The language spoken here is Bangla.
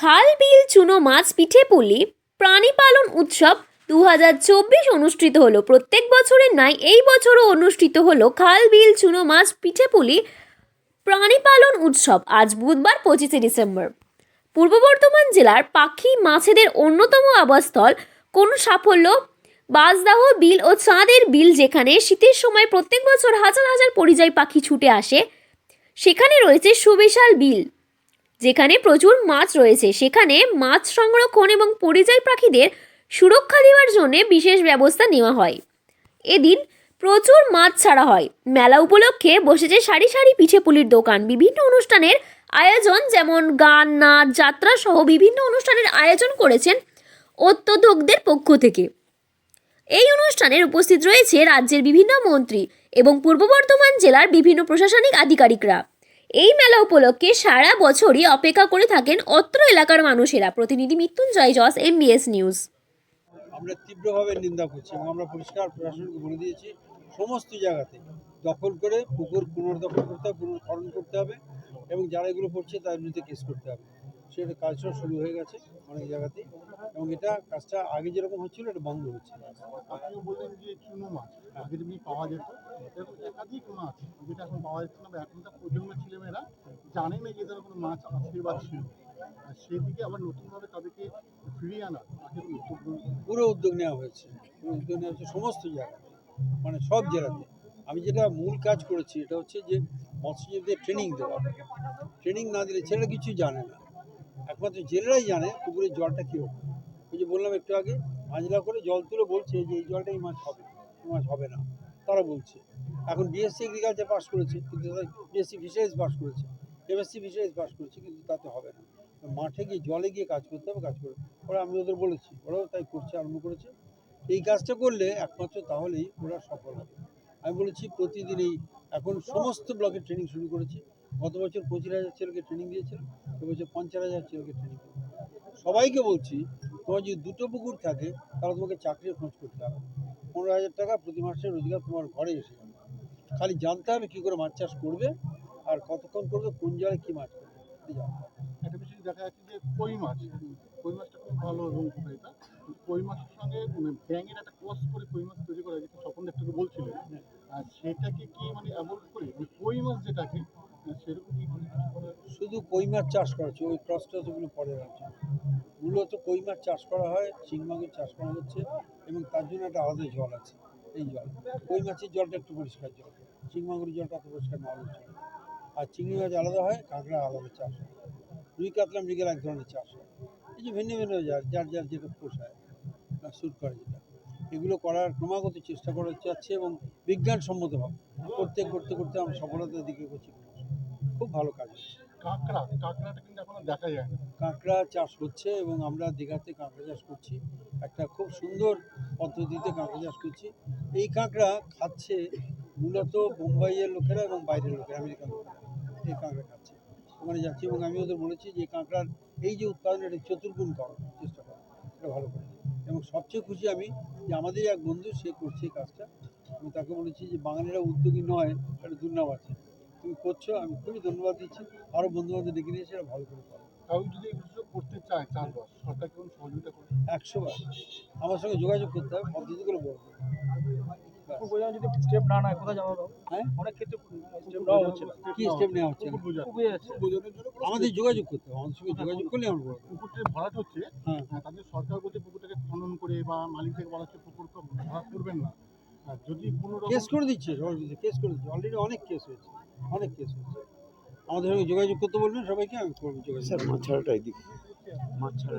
খাল, বিল, চুনো মাছ, পিঠে পুলি প্রাণী পালন উৎসব দু হাজার চব্বিশ অনুষ্ঠিত হলো। প্রত্যেক বছরের নাই, এই বছরও অনুষ্ঠিত হলো খাল, বিল, চুনো মাছ, পিঠে পুলি প্রাণী পালন উৎসব আজ বুধবার পঁচিশে ডিসেম্বর। পূর্ব বর্ধমান জেলার পাখি মাছেদের অন্যতম আবাসস্থল। কোন সাফল্য? বাজদাহ বিল ও চাঁদের বিল যেখানে শীতের সময় প্রত্যেক বছর হাজার হাজার পরিযায়ী পাখি ছুটে আসে, সেখানে রয়েছে সুবিশাল বিল। যেখানে প্রচুর মাছ রয়েছে, সেখানে মাছ সংরক্ষণ এবং পরিযায়ী পাখিদের সুরক্ষা দেওয়ার জন্য বিশেষ ব্যবস্থা নেওয়া হয়। এদিন প্রচুর মাছ ছাড়া হয়। মেলা উপলক্ষে বসেছে সারি সারি পিঠে পুলির দোকান। বিভিন্ন অনুষ্ঠানের আয়োজন যেমন গান, নাচ, যাত্রা সহ বিভিন্ন অনুষ্ঠানের আয়োজন করেছেন অত্যধকদের পক্ষ থেকে। এই অনুষ্ঠানের উপস্থিত রয়েছে রাজ্যের বিভিন্ন মন্ত্রী এবং পূর্ব বর্ধমান জেলার বিভিন্ন প্রশাসনিক আধিকারিকরা। এই মেলা উপলক্ষে সারা বছরই অপেক্ষা করে থাকেন অত্র এলাকার মানুষেরা। প্রতিনিধি মৃত্যুঞ্জয় জস এমবিএস নিউজ আমরা তীব্রভাবে নিন্দা করছি এবং আমরা পরিষ্কার প্রশাসনকে বলে দিয়েছি, সমস্ত জায়গাতে দখল করে পুকুর পুনর্দখল করতে হবে, পুনর্খনন করতে হবে এবং যারা এগুলো করছে তাদের বিরুদ্ধে কেস করতে হবে। সেটা কাজটা শুরু হয়ে গেছে অনেক জায়গাতেই। এবং এটা কাজটা আগে যেরকম হচ্ছিল এটা বন্ধ হচ্ছে। আপনিও বললেন যে চুনো মাছ আগে যেমনি পাওয়া যেত এরকম একাধিক মাছ যেটা এখন পাওয়া যাচ্ছে না বা এখনকার প্রজন্মের ছেলেমেয়েরা জানে না যে ধরনের কোনো মাছ আছে বা ছিল সেদিকে আবার নতুনভাবে তাদেরকে ফিরিয়ে আনা উদ্যোগ পুরো উদ্যোগ নেওয়া হয়েছে। পুরো উদ্যোগ নেওয়া হচ্ছে সমস্ত জায়গায় মানে সব জেলাতে। আমি যেটা মূল কাজ করেছি এটা হচ্ছে যে মৎস্যজীবীদের ট্রেনিং দেওয়া। ট্রেনিং না দিলে ছেলেরা কিছু জানে না। একমাত্র জেলেরাই জানে পুকুরের জলটা কীরকম। ওই যে বললাম একটু আগে মাজলা করে জল তুলে বলছে যে এই জলটা এই মাছ হবে, এই মাছ হবে না। তারা বলছে। এখন বিএসসি এগ্রিকালচার পাস করেছে, কিন্তু বিএসসি ফিশারিজ পাস করেছে। এমএসসি ফিশারিজ পাস করেছে, কিন্তু তাতে হবে না। মাঠে গিয়ে, জলে গিয়ে কাজ করতে হবে, কাজ করে। ওরা আমি ওদের বলেছি, ওরাও তাই করছে, আরম্ভ করেছে। এই কাজটা করলে একমাত্র তাহলেই ওরা সফল হবে। আমি বলেছি, প্রতিদিন এই, এখন সমস্ত ব্লকে ট্রেনিং শুরু করেছি। গত বছর পঁচিশ হাজার ছেলেকে ট্রেনিং দিয়েছিলাম এবছর পঞ্চাশ হাজার ছেলেকে ট্রেনিং সবাইকে বলছি তোমার যদি দুটো পুকুর থাকে তাহলে তোমাকে চাকরির খোঁজ করতে হবে। পনেরো হাজার টাকা প্রতি মাসে রোজগার তোমার ঘরে এসে যাবে। খালি জানতে হবে কী করে মাছ চাষ করবে আর কতক্ষণ করবে কোন জলে কী মাছ করবে একটা বিষয় দেখা যাচ্ছে যে কই মাছ কই মাছটা খুব ভালো এবং উপকারিতা কই মাছের সঙ্গে মানে ব্যাঙের একটা ক্রস করে কই মাছ তৈরি করা যেটা স্বপন একটু বলছিলেন আর সেটাকে কি মানে অ্যাভয়েড করে ওই কই মাছ যেটাকে শুধু কই মাছ চাষ করা হচ্ছে, ওই ক্রস টসগুলো পরে রাখছে মূলত কই মাছ চাষ করা হয় চিং চাষ করা হচ্ছে এবং তার জন্য একটা আলাদা জল আছে, এই জল। কই মাছের জলটা একটু পরিষ্কার জল চিং মাগুরের জলটা অত পরিষ্কার না হচ্ছে আর চিংড়ি মাছ আলাদা হয়, কাঁকড়া আলাদা চাষ হয়। রুই, কাতলা মৃগের এক ধরনের চাষ হয়। এই যে ভিন্ন ভিন্ন যার যার যার যেটা পোষায় বা স্যুট করে যেটা। এগুলো করার ক্রমাগত চেষ্টা করা যাচ্ছে এবং বিজ্ঞানসম্মতভাবে। করতে করতে করতে আমরা সফলতার দিকে করছি খুব ভালো কাজ। হচ্ছে কাঁকড়া কাঁকড়াটা কিন্তু এখনও দেখা যায় না কাঁকড়া চাষ হচ্ছে এবং আমরা দীঘাতে কাঁকড়া চাষ করছি। একটা খুব সুন্দর পদ্ধতিতে কাঁকড়া চাষ করছি। এই কাঁকড়া খাচ্ছে মূলত বোম্বাইয়ের লোকেরা এবং বাইরের লোকেরা আমেরিকান লোকেরা। এই কাঁকড়া খাচ্ছে। ওখানে যাচ্ছি এবং আমি ওদের বলেছি যে কাঁকড়ার এই যে উৎপাদন এটা চতুর্গুণ করো চেষ্টা করো। এটা ভালো করে। এবং সবচেয়ে খুশি আমি যে আমাদের এক বন্ধু সে করছে এই কাজটা। আমি তাকে বলেছি যে বাঙালিরা উদ্যোগী নয় একটা দুর্নাম আছে। তুমি করছ আমি খুবই ধন্যবাদ দিচ্ছি। আরও বন্ধু বান্ধব ডেকে নিয়ে এসে এটা ভালো করে করো কারণ যদি এগুলো করতে চায় চাষবাস সরকার কেমন সহযোগিতা করে একশো বার। আমার সঙ্গে যোগাযোগ করতে হবে পদ্ধতিগুলো বলব। বোঝানো যদি স্টেপ না নেয় কোথায় যাওয়া হ্যাঁ? অনেক ক্ষেত্রে স্টেপ নেওয়া হচ্ছে না। কি স্টেপ নেওয়া হচ্ছে আমাদের যোগাযোগ করতে হবে আমাদের সঙ্গে যোগাযোগ করলে আমরা বলব। পুকুরটা ভরাট হচ্ছে হ্যাঁ। হ্যাঁ, তাদের সরকার বলছে পুকুরটাকে খনন করে বা মালিক থেকে বলা হচ্ছে পুকুর তো ভরাট করবেন না। আর যদি কোনো কেস করে দিচ্ছে কেস করে দিচ্ছে। অলরেডি অনেক কেস হয়েছে। অনেক কেস হচ্ছে আমাদের সঙ্গে যোগাযোগ করতে বলবেন সবাইকে আমি করব যোগাযোগ। স্যার মাছ ছাড়াটা এদিকে। মাছ ছাড়া